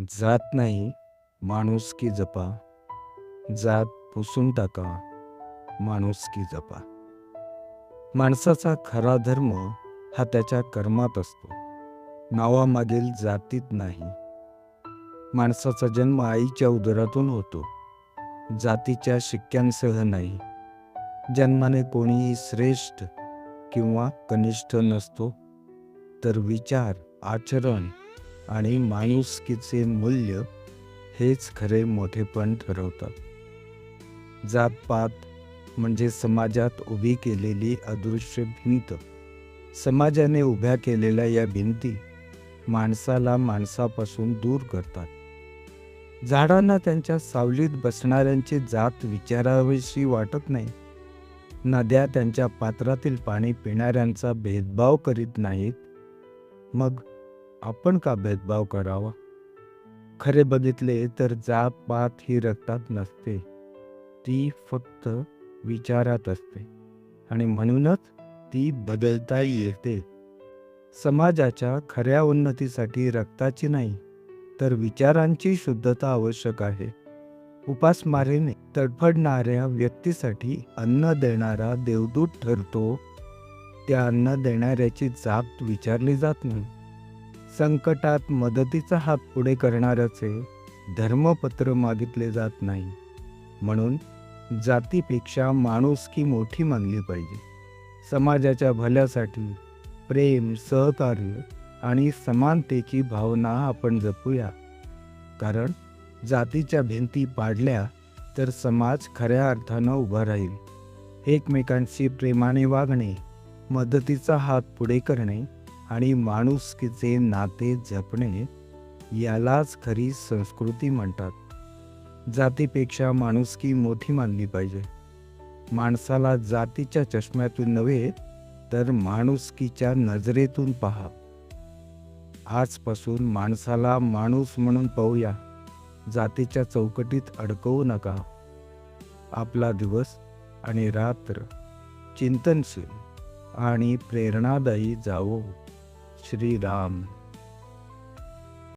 जात नाही माणूस की जपा. जात पुसून टाका माणुसकी जपा. माणसाचा खरा धर्म हा त्याच्या कर्मात असतो. नावामागील जातीत नाही. माणसाचा जन्म आईच्या उदरातून होतो. जातीच्या शिक्क्यांसह नाही. जन्माने कोणीही श्रेष्ठ किंवा कनिष्ठ नसतो तर विचार आचरण आणि माणुसकीचे मूल्य हेच खरे मोठेपण ठरवतात. जातपात म्हणजे समाजात उभी केलेली अदृश्य भिंत. समाजाने उभ्या केलेल्या या भिंती माणसाला माणसापासून दूर करतात. झाडांना त्यांच्या सावलीत बसणाऱ्यांची जात विचारावीशी वाटत नाही. नद्या त्यांच्या पात्रातील पाणी पिणाऱ्यांचा भेदभाव करीत नाहीत. मग आपण का भेदभाव करावा? खरे बघितले तर जात पात ही रक्तात नसते. ती फक्त विचारात असते. आणि म्हणूनच ती बदलता येते. समाजाच्या खऱ्या उन्नतीसाठी रक्ताची नाही तर विचारांची शुद्धता आवश्यक आहे. उपासमारीने तडफडणाऱ्या व्यक्तीसाठी अन्न देणारा देवदूत ठरतो. त्या अन्न देणाऱ्याची जात विचारली जात नाही. संकटात मदतीचा हात पुढे करणाऱ्याचे धर्मपत्र मागितले जात नाही. म्हणून जातीपेक्षा माणुसकी मोठी मानली पाहिजे. समाजाच्या भल्यासाठी प्रेम सहकार्य आणि समानतेची भावना आपण जपूया. कारण जातीच्या भिंती पाडल्या तर समाज खऱ्या अर्थानं उभा राहील. एकमेकांशी प्रेमाने वागणे मदतीचा हात पुढे करणे आणि माणुसकीचे नाते जपणे यालाच खरी संस्कृती म्हणतात. जातीपेक्षा माणुसकी मोठी मानली पाहिजे. माणसाला जातीच्या चष्म्यातून नव्हे तर माणुसकीच्या नजरेतून पहा. आजपासून माणसाला माणूस म्हणून पाहूया. जातीच्या चौकटीत अडकवू नका. आपला दिवस आणि रात्र चिंतनशील आणि प्रेरणादायी जावो. श्रीराम।